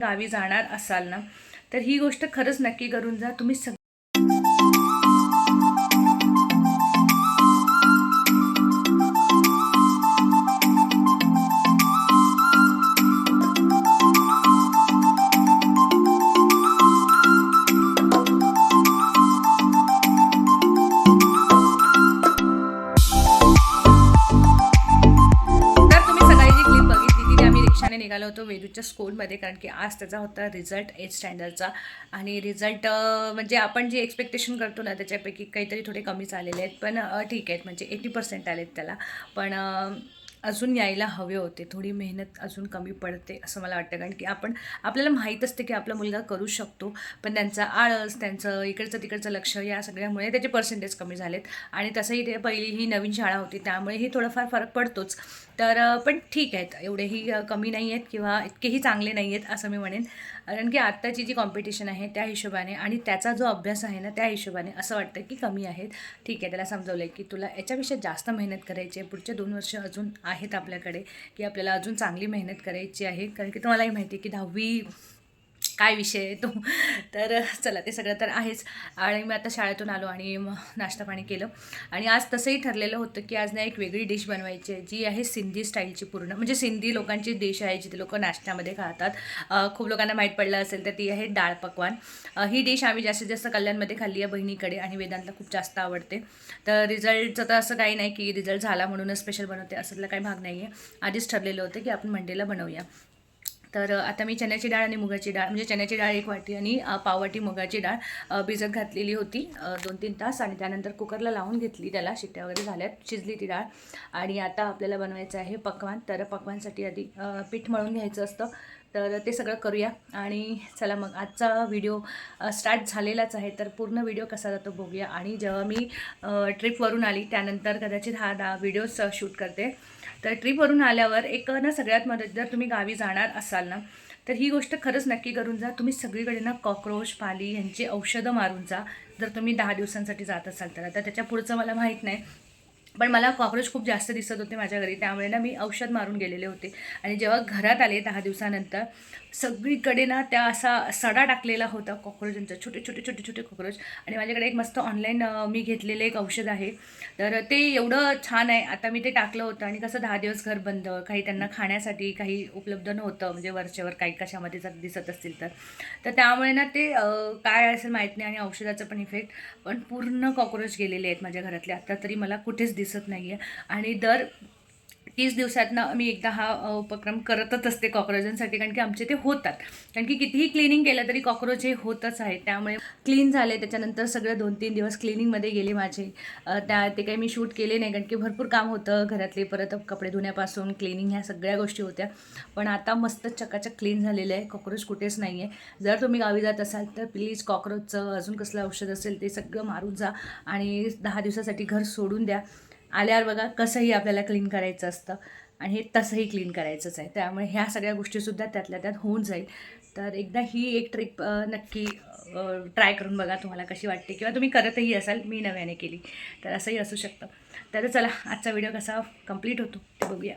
गावी जाणार असाल ना तर ही गोष्ट खरंच नक्की करून जा. तुम्ही सग निघालो होतो वेदूच्या स्कूलमध्ये कारण की आज त्याचा होता रिझल्ट एट स्टँडर्डचा आणि रिझल्ट म्हणजे आपण जे एक्सपेक्टेशन करतो ना त्याच्यापैकी काहीतरी थोडे कमीच आलेले आहेत. पण ठीक आहेत म्हणजे एटी पर्सेंट आलेत त्याला. पण अजून यायला हवे होते. थोडी मेहनत अजून कमी पडते असं मला वाटतं. कारण की आपण आपल्याला माहीत असते की आपला मुलगा करू शकतो. पण त्यांचा आळस त्यांचं इकडचं तिकडचं लक्ष या सगळ्यामुळे त्याचे पर्सेंटेज कमी झालेत. आणि तसंही ते पहिली ही नवीन शाळा होती त्यामुळेही थोडंफार फरक पडतोच. तर पण ठीक आहेत. एवढेही कमी नाही आहेत किंवा इतकेही चांगले नाही आहेत असं मी म्हणेन. कारण की आत्ताची जी कॉम्पिटिशन आहे त्या हिशोबाने आणि त्याचा जो अभ्यास आहे ना त्या हिशोबाने असं वाटतं की कमी आहेत. ठीक आहे त्याला समजवलं आहे की तुला याच्यापेक्षा जास्त मेहनत करायची आहे. पुढचे दोन वर्ष अजून आहेत आपल्याकडे की आपल्याला अजून चांगली मेहनत करायची आहे. कारण की तुम्हालाही माहिती आहे की दहावी काय विषय आहे तो? तर चला ते सगळं तर आहेच. आणि मी आता शाळेतून आलो आणि मग नाश्ता पाणी केलं. आणि आज तसंही ठरलेलं होतं की आज ना एक वेगळी डिश बनवायची आहे जी आहे सिंधी स्टाईलची पूर्ण. म्हणजे सिंधी लोकांची डिश आहे जी ते लोक नाश्त्यामध्ये खातात. खूप लोकांना माहीत पडलं असेल तर ती आहे डाळ पकवान. ही डिश आम्ही जास्तीत जास्त कल्याणमध्ये खाल्ली आहे बहिणीकडे आणि वेदांतला खूप जास्त आवडते. तर रिझल्टचं तर असं काही नाही की रिझल्ट झाला म्हणूनच स्पेशल बनवते असं काही भाग नाही आहे आधीच ठरलेलं होतं की आपण मंडेला बनवूया. तर आता मी चण्याची डाळ आणि मुगाची डाळ म्हणजे चण्याची डाळ एक वाटी आणि पाववाटी मुगाची डाळ भिजत घातलेली होती दोन तीन तास आणि त्यानंतर कुकरला लावून घेतली त्याला शिट्ट्या वगैरे झाल्यात शिजली ती डाळ. आणि आता आपल्याला बनवायचं आहे पकवान. तर पकवानसाठी आधी पीठ मळून घ्यायचं असतं. तर ते सगळं करूया. आणि चला मग आजचा व्हिडिओ स्टार्ट झालेलाच आहे. तर पूर्ण व्हिडिओ कसा जातो बघूया. आणि जेव्हा मी ट्रिपवरून आली त्यानंतर कदाचित हा दा व्हिडिओज शूट करते. तर ट्रिपवरून आल्यावर एक ना सगळ्यात मदत जर तुम्ही गावी जाणार असाल ना तर ही गोष्ट खरंच नक्की करून जा. तुम्ही सगळीकडे ना कॉक्रोच पाली यांची औषधं मारून जा. जर तुम्ही दहा दिवसांसाठी जात असाल तर. आता त्याच्या पुढचं मला माहीत नाही. पण मला कॉक्रोच खूप जास्त दिसत होते माझ्या घरी. त्यामुळे ना मी औषध मारून गेलेले होते. आणि जेव्हा घरात आले दहा दिवसानंतर सगळीकडे ना त्या असा सडा टाकलेला होता कॉक्रोचांचा. छोटे छोटे छोटे छोटे कॉक्रोच. आणि माझ्याकडे एक मस्त ऑनलाईन मी घेतलेलं एक औषध आहे. तर ते एवढं छान आहे. आता मी ते टाकलं होतं आणि कसं दहा दिवस घर बंद काही त्यांना खाण्यासाठी काही उपलब्ध नव्हतं. म्हणजे वरच्यावर काही कशामध्ये जर दिसत असतील तर. तर त्यामुळे ना ते काय असेल माहीत नाही आणि औषधाचं पण इफेक्ट पण पूर्ण कॉक्रोच गेलेले आहेत माझ्या घरातले. आता तरी मला कुठेच दिसत नाही आहे आणि दर तीस दिवसातनं मी एकदा हा उपक्रम करतच असते कॉक्रोचांसाठी कारण की आमचे ते होतात. कारण की कितीही क्लिनिंग केलं तरी कॉक्रोच हे होतच आहे. त्यामुळे क्लीन झाले त्याच्यानंतर सगळं दोन तीन दिवस क्लिनिंगमध्ये गेले माझे. त्या ते काही मी शूट केले नाही कारण की भरपूर काम होतं घरातले परत कपडे धुण्यापासून क्लिनिंग ह्या सगळ्या गोष्टी होत्या. पण आता मस्त चकाचक क्लीन झालेलं आहे कॉक्रोच कुठेच नाही आहे जर तुम्ही गावी जात असाल तर प्लीज कॉक्रोचचं अजून कसलं औषध असेल ते सगळं मारून जा आणि दहा दिवसासाठी घर सोडून द्या. आल्यावर बघा कसंही आपल्याला क्लीन करायचं असतं आणि हे तसंही क्लीन करायचंच आहे. त्यामुळे ह्या सगळ्या गोष्टीसुद्धा त्यातल्या त्यात होऊन जाईल. तर एकदा ही एक ट्रिप नक्की ट्राय करून बघा तुम्हाला कशी वाटते किंवा तुम्ही करतही असाल मी नव्याने केली. तर असंही असू शकतं. तर चला आजचा व्हिडिओ कसा कंप्लीट होतो ते बघूया.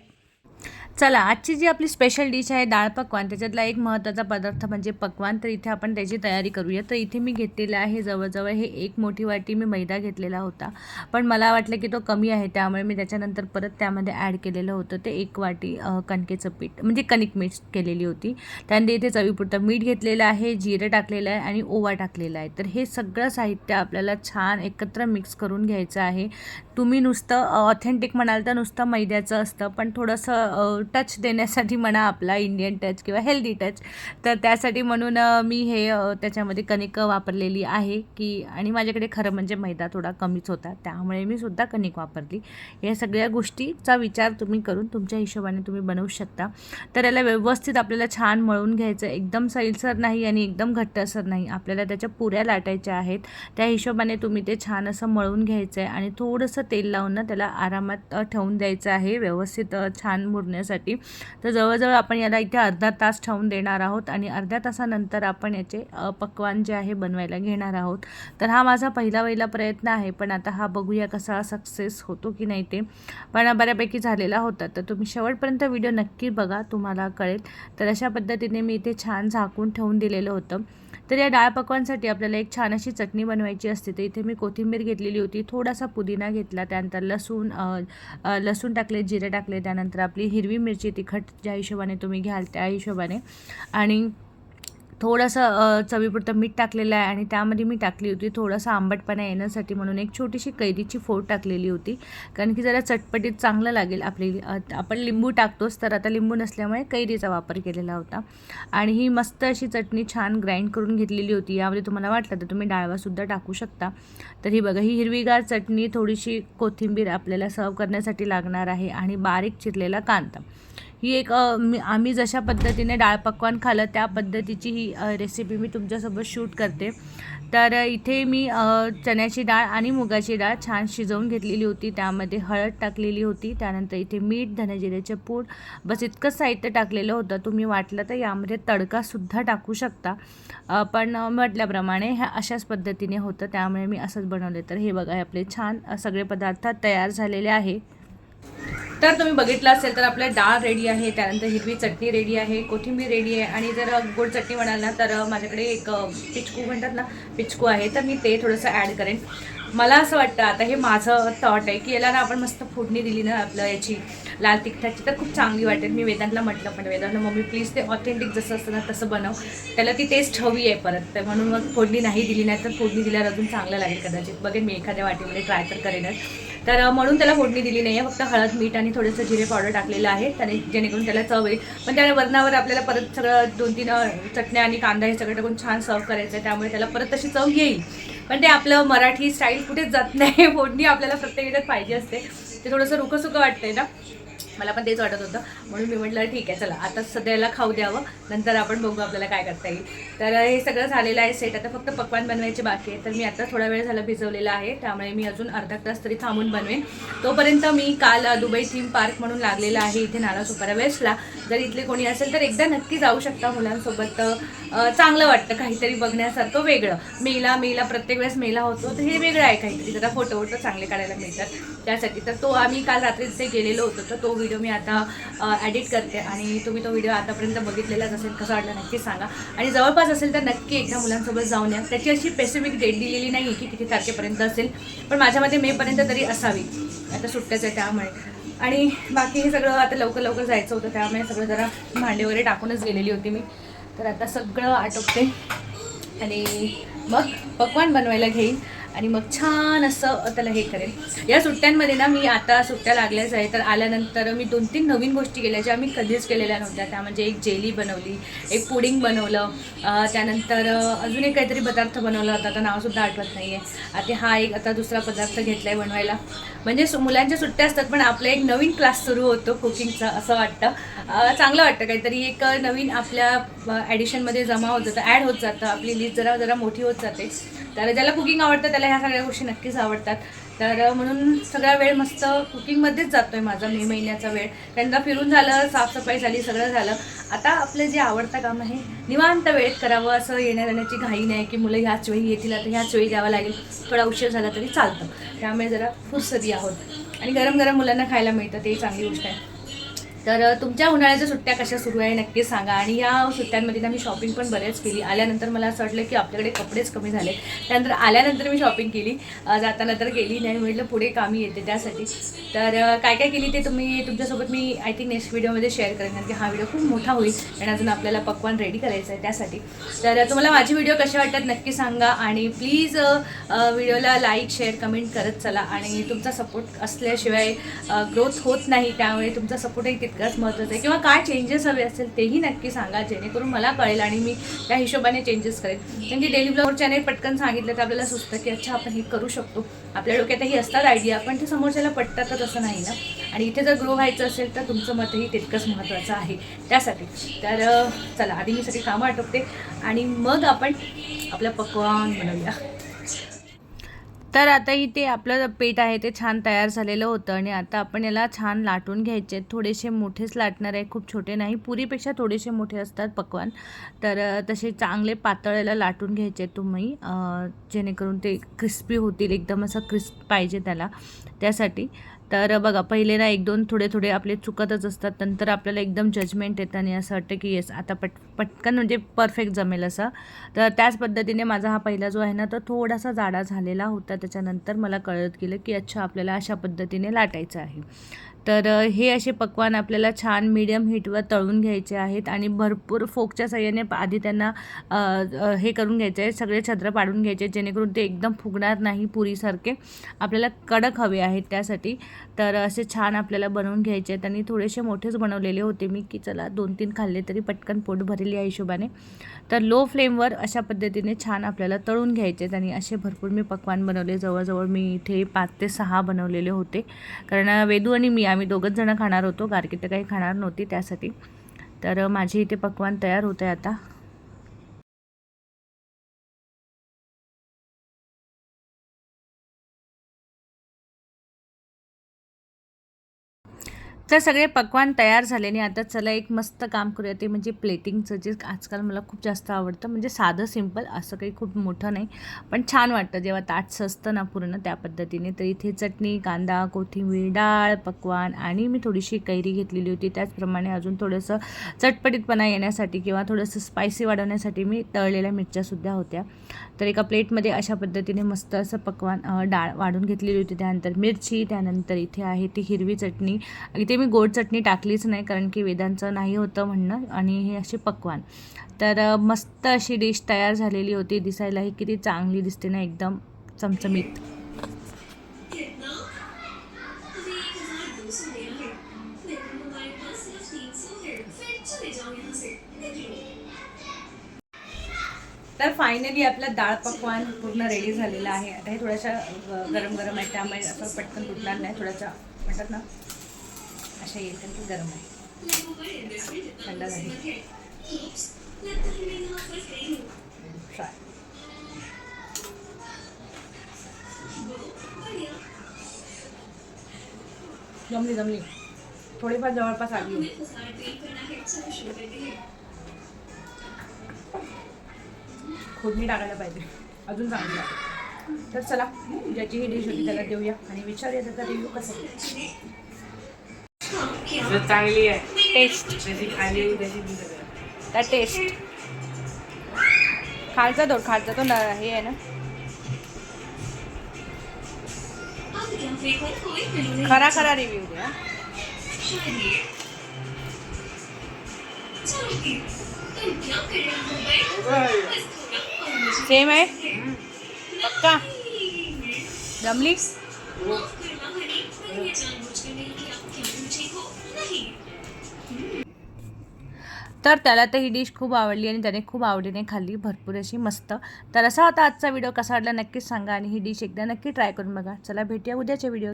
चला आजची जी आपली स्पेशल डिश आहे डाळ पकवान त्याच्यातला एक महत्त्वाचा पदार्थ म्हणजे पकवान तर इथे आपण त्याची तयारी करूया. तर इथे मी घेतलेलं आहे जवळजवळ हे एक मोठी वाटी मी मैदा घेतलेला होता. पण मला वाटलं की तो कमी आहे त्यामुळे मी त्याच्यानंतर परत त्यामध्ये ॲड केलेलं होतं. ते एक वाटी कणकेचं पीठ म्हणजे कणिक मिक्स केलेली होती. त्यानंतर इथे चवीपुरतं मीठ घेतलेलं आहे जिरं टाकलेलं आहे आणि ओवा टाकलेला आहे. तर हे सगळं साहित्य आपल्याला छान एकत्र मिक्स करून घ्यायचं आहे. तुम्ही नुसतं ऑथेंटिक म्हणाल तर नुसतं मैद्याचं असतं पण थोडंसं टच देण्यासाठी म्हणा आपला इंडियन टच किंवा हेल्दी टच तर त्यासाठी म्हणून मी हे त्याच्यामध्ये कणिक वापरलेली आहे की आणि माझ्याकडे खरं म्हणजे मैदा थोडा कमीच होता त्यामुळे मी सुद्धा कणिक वापरली. या सगळ्या गोष्टीचा विचार तुम्ही करून तुमच्या हिशोबाने तुम्ही बनवू शकता. तर याला व्यवस्थित आपल्याला छान मळून घ्यायचं एकदम सैलसर नाही आणि एकदम घट्टसर नाही. आपल्याला त्याच्या पुऱ्या लाटायच्या आहेत त्या हिशोबाने तुम्ही ते छान असं मळून घ्यायचं आहे आणि थोडंसं तेल लावून ना त्याला आरामात ठेवून द्यायचं आहे. व्यवस्थित छान मुरण्यासाठी तर जवळजवळ आपण याला इथे अर्धा तास ठेवून देणार आहोत आणि अर्ध्या तासानंतर आपण याचे पक्वान जे आहे बनवायला घेणार आहोत. तर हा माझा पहिला पहिला प्रयत्न आहे पण आता हा बघूया कसा सक्सेस होतो की नाही ते. पण बऱ्यापैकी झालेला होता. तर तुम्ही शेवटपर्यंत व्हिडिओ नक्की बघा तुम्हाला कळेल. तर अशा पद्धतीने मी इथे छान झाकून ठेवून दिलेलं होतं. तर या डाळ पकवानसाठी आपल्याला एक छान अशी चटणी बनवायची असते. तर इथे मी कोथिंबीर घेतलेली होती. थोडासा पुदिना घेतला त्यानंतर लसूण लसूण टाकले जिरे टाकले त्यानंतर आपली हिरवी मिरची तिखट ज्या हिशोबाने तुम्ही घ्याल त्या हिशोबाने. आणि थोडंसं चवीपुरतं मीठ टाकलेलं आहे आणि त्यामध्ये मी टाकली होती थोडंसं आंबटपणा येण्यासाठी म्हणून एक छोटीशी कैरीची फोड टाकलेली होती. कारण की जरा चटपटीत चांगलं लागेल आपली आपण लिंबू टाकतोच तर आता लिंबू नसल्यामुळे कैरीचा वापर केलेला होता. आणि ही मस्त अशी चटणी छान ग्राइंड करून घेतलेली होती. यामध्ये तुम्हाला वाटलं तर तुम्ही डाळवासुद्धा टाकू शकता. तर ही बघा ही हिरवीगार चटणी थोडीशी कोथिंबीर आपल्याला सर्व करण्यासाठी लागणार आहे आणि बारीक चिरलेला कांदा. ही एक मी आम्ही जशा पद्धतीने डाळ पकवान खाल्लं त्या पद्धतीची ही रेसिपी मी तुमच्यासोबत शूट करते. तर इथे मी चण्याची डाळ आणि मुगाची डाळ छान शिजवून घेतलेली होती. त्यामध्ये हळद टाकलेली होती. त्यानंतर इथे मीठ धनेजिऱ्याचे पूड बस इतकंच साहित्य टाकलेलं होतं. तुम्ही वाटलं तर यामध्ये तडकासुद्धा टाकू शकता. पण म्हटल्याप्रमाणे ह्या अशाच पद्धतीने होतं. त्यामुळे मी असंच बनवले. तर हे बघा हे आपले छान सगळे पदार्थ तयार झालेले आहे. तर तुम्ही बघितलं असेल तर आपलं डाळ रेडी आहे त्यानंतर हिरवी चटणी रेडी आहे कोथिंबीर रेडी आहे आणि जर गोड चटणी म्हणाल ना तर माझ्याकडे एक पिचकू म्हणतात ना पिचकू आहे. तर मी ते थोडंसं ॲड करेन. मला असं वाटतं आता हे माझं थॉट आहे की याला ना आपण मस्त फोडणी दिली ना आपलं याची. लाल तिखटाची तर खूप चांगली वाटेल. मी वेदांतला म्हटलं पण वेदांतला मम्मी प्लीज ते ऑथेंटिक जसं असतं ना तसं बनव. त्याला ती टेस्ट हवी आहे परत. तर म्हणून मग फोडणी नाही दिली नाही तर फोडणी दिल्यावर अजून चांगलं लागेल कदाचित. बघेन मी एखाद्या वाटीमध्ये ट्राय तर करेनच. तर म्हणून त्याला फोडणी दिली नाही आहे. फक्त हळद मीठ आणि थोडंसं जिरे पावडर टाकलेलं आहे. त्याने जेणेकरून त्याला चव येईल. पण त्याला वरणावर आपल्याला परत सगळं दोन तीन चटण्या आणि कांदा हे सगळं टाकून छान सर्व करायचं आहे त्यामुळे त्याला परत तशी चव येईल. पण ते आपलं मराठी स्टाईल कुठेच जात नाही. फोडणी आपल्याला प्रत्येक याच्यात पाहिजे असते. ते थोडंसं रुखसुखं वाटतंय ना? मला पण तेच वाटत होतं. म्हणून मी म्हटलं ठीक आहे चला आता सध्याला खाऊ द्यावं. नंतर आपण बघू आपल्याला काय करता येईल. तर हे सगळं झालेलं आहे सेट आता फक्त पकवान बनवायचे बाकी आहे. तर मी आता थोडा वेळ झाला भिजवलेला आहे. त्यामुळे मी अजून अर्धा तास तरी थांबून बनवेन. तोपर्यंत मी काल दुबई थीम पार्क म्हणून लागलेला आहे. इथे नाला सुपारा वेस्टला. जर इथले कोणी असेल तर एकदा नक्की जाऊ शकता मुलांसोबत. चांगलं वाटतं. काहीतरी बघण्यासारखं वेगळं. मेला मेला प्रत्येक वेळेस मेला होतो. तर हे वेगळं आहे काहीतरी. जरा फोटो वोटो चांगले काढायला मिळतात त्यासाठी. तर तो आम्ही काल रात्री तिथे गेलेलो होतो. तर तो व्हिडिओ मी आता ॲडिट करते आणि तुम्ही तो व्हिडिओ आतापर्यंत बघितलेलाच असेल कसा वाटला नक्की सांगा. आणि जवळपास असेल तर नक्की एकदा मुलांसोबत जाऊन या. त्याची अशी स्पेसिफिक डेट दिलेली नाही आहे की किती तारखेपर्यंत असेल पण माझ्यामध्ये मेपर्यंत तरी असावी. आता सुट्ट्याच आहे त्यामुळे. आणि बाकी हे सगळं आता लवकर लवकर जायचं होतं त्यामुळे सगळं जरा भांडे वगैरे टाकूनच गेलेली होती मी. तर आता सगळं आटोपते. आणि मग पकवान बनवायला घेईन. आणि मग छान असं त्याला हे करेल. या सुट्ट्यांमध्ये ना मी आता सुट्ट्या लागल्याच आहे तर आल्यानंतर मी दोन तीन नवीन गोष्टी केल्या ज्या मी कधीच केलेल्या नव्हत्या. त्या म्हणजे एक जेली बनवली एक पुडिंग बनवलं त्यानंतर अजून एक काहीतरी पदार्थ बनवला होता. आता नावसुद्धा आठवत नाही आहे आता हा एक आता दुसरा पदार्थ घेतला आहे बनवायला. म्हणजे सु- मुलांच्या सुट्ट्या असतात पण आपला एक नवीन क्लास सुरू होतो कुकिंगचा असं वाटतं. चांगलं वाटतं. काहीतरी एक नवीन आपल्या ॲडिशनमध्ये जमा होत जातं. ॲड होत जातं. आपली लिस्ट जरा जरा मोठी होत जाते. तर ज्याला कुकिंग आवडतं त्याला ह्या सगळ्या गोष्टी नक्कीच आवडतात. तर म्हणून सगळा वेळ मस्त कुकिंगमध्येच जातो आहे माझा मे महिन्याचा वेळ. त्यांना फिरून झालं साफसफाई झाली सगळं झालं. आता आपलं जे आवडतं काम आहे निवांत वेळेत करावं असं येण्या जाण्याची घाई नाही की मुलं ह्याच वेळी येतील आता ह्याच वेळी द्यावं लागेल. थोडा उशीर झाला तरी चालतं. त्यामुळे जरा फुरसदी आहोत. आणि गरम गरम मुलांना खायला मिळतं ते चांगली गोष्ट आहे. तर तुमच्या उन्हाळ्याच्या सुट्ट्या कशा सुरू आहे नक्की सांगा. आणि या सुट्ट्यांमध्ये ना मी शॉपिंग पण बरेच केली. आल्यानंतर मला असं वाटलं की आपल्याकडे कपडेच कमी झाले त्यानंतर आल्यानंतर मी शॉपिंग केली. जाताना तर गेली नाही. म्हटलं पुढे कामी येते त्यासाठी. तर काय काय केली ते तुम्ही तुमच्यासोबत मी आय थिंक नेक्स्ट व्हिडिओमध्ये शेअर करेन. कारण की हा व्हिडिओ खूप मोठा होईल आणि अजून आपल्याला पकवान रेडी करायचं आहे त्यासाठी. तर तुम्हाला माझे व्हिडिओ कसे वाटतात नक्की सांगा. आणि प्लीज व्हिडिओला लाईक शेअर कमेंट करत चला. आणि तुमचा सपोर्ट असल्याशिवाय ग्रोथ होत नाही. त्यामुळे तुमचा सपोर्टही तितकंच महत्त्वाचा आहे. किंवा काय चेंजेस हवे असेल तेही नक्की सांगा जेणेकरून मला कळेल आणि मी त्या हिशोबाने चेंजेस करेन कारण की डेली ब्लॉग पटकन सांगितलं तर आपल्याला सुचतं की अच्छा आपण हे करू शकतो. आपल्या डोक्यातही असतात आयडिया पण ते समोरच्याला पटतातच असं नाही ना? आणि इथे जर ग्रो व्हायचं असेल तर तुमचं मतही तितकंच महत्त्वाचं आहे. त्यासाठी. तर चला आधी मी सगळी कामं आटोपते आणि मग आपण आपलं पकवान बनवूया. तर आता इथे आपलं पीठ आहे ते छान तयार झालेलं होतं आणि आता आपण याला छान लाटून घ्यायचे. आहेत थोडेसे मोठेच लाटणार आहे खूप छोटे नाही पुरीपेक्षा थोडेसे मोठे असतात पकवान. तर तसे चांगले पातळ याला लाटून घ्यायचे आहेत तुम्ही जेणेकरून ते क्रिस्पी होतील एकदम असं क्रिस्प पाहिजे त्याला त्यासाठी. तर बघा पहिले ना एक दोन थोडे थोडे आपले चुकतच असतात नंतर आपल्याला एकदम जजमेंट येतं आणि असं वाटतं की येस आता पट पटकन म्हणजे परफेक्ट जमेल असं. तर त्याच पद्धतीने माझा हा पहिला जो आहे ना तो थोडासा जाडा झालेला होता. त्याच्यानंतर मला कळत गेलं की अच्छा आपल्याला अशा पद्धतीने लाटायचं आहे. तर हे असे पकवान आपल्याला छान मीडियम हीटवर तळून घ्यायचे आहेत आणि भरपूर फोकच्या सहाय्याने आधी त्यांना हे करून घ्यायचे आहे सगळे छत्र पाडून घ्यायचे जेणेकरून ते एकदम फुगणार नाही पुरीसारखे. आपल्याला कडक हवे आहेत त्यासाठी. तर असे छान आपल्याला बनवून घ्यायचे आहेत आणि थोडेसे मोठेच बनवलेले होते मी की चला दोन तीन खाल्ले तरी पटकन पोट भरेल या हिशोबाने. तर लो फ्लेमवर अशा पद्धतीने छान आपल्याला तळून घ्यायचे आहेत आणि असे भरपूर मी पकवान बनवले. जवळजवळ मी इथे पाच ते सहा बनवलेले होते. कारण वेदू आणि मी आम्ही दोघंच जणं खाणार होतो गारकी तर काही खाणार नव्हती त्यासाठी. तर माझे इथे पकवान तयार होते आता. तर सगळे पकवान तयार झाले आणि आता चला एक मस्त काम करूया. ते म्हणजे प्लेटिंगचं जे आजकाल मला खूप जास्त आवडतं. म्हणजे साधं सिंपल असं काही खूप मोठं नाही. पण छान वाटतं. जेव्हा ताट सजतं ना पूर्ण त्या पद्धतीने. तर इथे चटणी कांदा कोथिंबीर डाळ पकवान आणि मी थोडीशी कैरी घेतलेली होती. त्याचप्रमाणे अजून थोडंसं चटपटीतपणा येण्यासाठी किंवा थोडंसं स्पायसी वाढवण्यासाठी मी तळलेल्या मिरच्यासुद्धा होत्या. तर एका प्लेटमध्ये अशा पद्धतीने मस्त असं पकवान डाळ वाढून घेतलेली होती. त्यानंतर मिरची त्यानंतर इथे आहे ती हिरवी चटणी. इथे मी गोड चटणी टाकलीच नाही कारण की वेदांचं नाही होतं म्हणणं आणि हे असे पकवान. तर मस्त अशी डिश तयार झालेली होती. दिसायलाही किती चांगली दिसते ना एकदम चमचमीत. तर फायनली आपलं डाळ पकवान पूर्ण रेडी झालेलं आहे. आता हे थोड्याशा गरम गरम आहे त्यामुळे असं पटकन तुटणार नाही. थोड्याशा म्हणतात ना अशा येईल की गरम आहे. थंड बड़े फ्राय जमली जमली. थोडीफार जवळपास आली हमें फोडणी टाकायला पाहिजे. अजून चांगली तर चला ज्याची ही डिश होती त्याला देऊया आणि विचारूया त्याचा रिव्ह्यू कसा जर चांगली आहे. टेस्ट जशी खाली होईल तशी मी सगळं. त्या टेस्ट खालचा तो खालचा तो न- हे आहे ना. खरा खरा रिव्ह्यू द्या. हो सेम आहे? पक्का। जमली? तर त्याला तर ही डिश खूप आवडली आणि त्याने खूप आवडीने खाल्ली. भरपूर अशी मस्त. तर असा होता आजचा व्हिडिओ कसा वाटला नक्कीच सांगा आणि ही डिश एकदा नक्की ट्राय करून बघा. चला भेटूया उद्याच्या व्हिडिओ